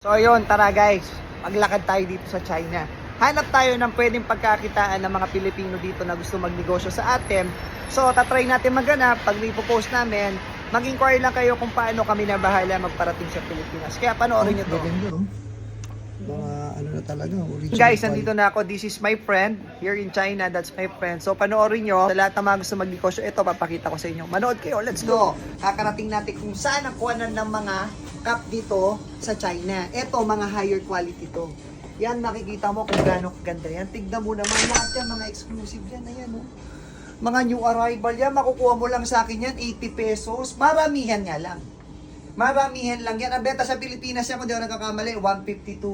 So yun, tara guys, maglakad tayo dito sa China. Hanap tayo ng pwedeng pagkakitaan ng mga Pilipino dito na gusto magnegosyo sa atin. So tatry natin maghanap, pag post namin, mag-inquire lang kayo kung paano kami na bahala magparating sa Pilipinas. Kaya panoorin nyo to. Oh. Mga ano na talaga, original. Guys, nandito na ako. This is my friend here in China. That's my friend. So, panoorin nyo. Sa lahat ng mga gusto magnegosyo, ito, papakita ko sa inyo. Manood kayo. Let's go. Kakarating natin kung saan ang kuhanan ng mga cup dito sa China. Ito, mga higher quality to. Yan, makikita mo kung gaano kaganda yan. Tignan mo naman lahat yan, mga exclusive yan. Ayan, oh. Mga new arrival yan, makukuha mo lang sa akin yan, 80 pesos. Maramihan nga lang. Maramihan lang yan. Ang benta sa Pilipinas yan, kung di ako nagkakamali, 150 to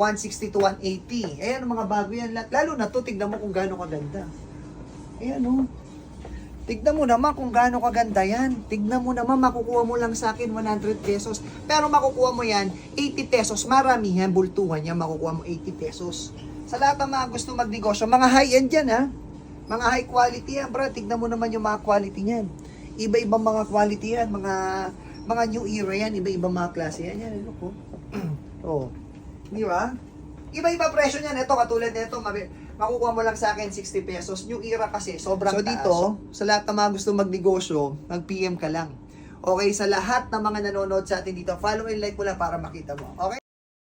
160 to 180. Ayan, mga bago yan. Lalo na to, tignan mo kung gaano kaganda. Ayan, oh. Tignan mo naman kung gaano kaganda yan. Tignan mo naman, makukuha mo lang sa akin 100 pesos. Pero makukuha mo yan, 80 pesos. Maramihan, bultuhan yan, makukuha mo 80 pesos. Sa lahat ng mga gusto magnegosyo, mga high-end yan, ha? Mga high quality yan, bro. Tignan mo naman yung mga quality niyan. Iba-ibang mga quality yan, mga mga new era yan, iba-ibang mga klase yan. Yan, oh. oh. Di ba? Iba-iba presyo niyan. Ito, katulad nito, mabi- makukuha mo lang sa akin 60 pesos. New era kasi, sobrang So, taas. dito, sa lahat ng mga gusto magnegosyo, mag-PM ka lang. Okay, sa lahat ng mga nanonood sa atin dito, follow and like mo lang para makita mo. Okay?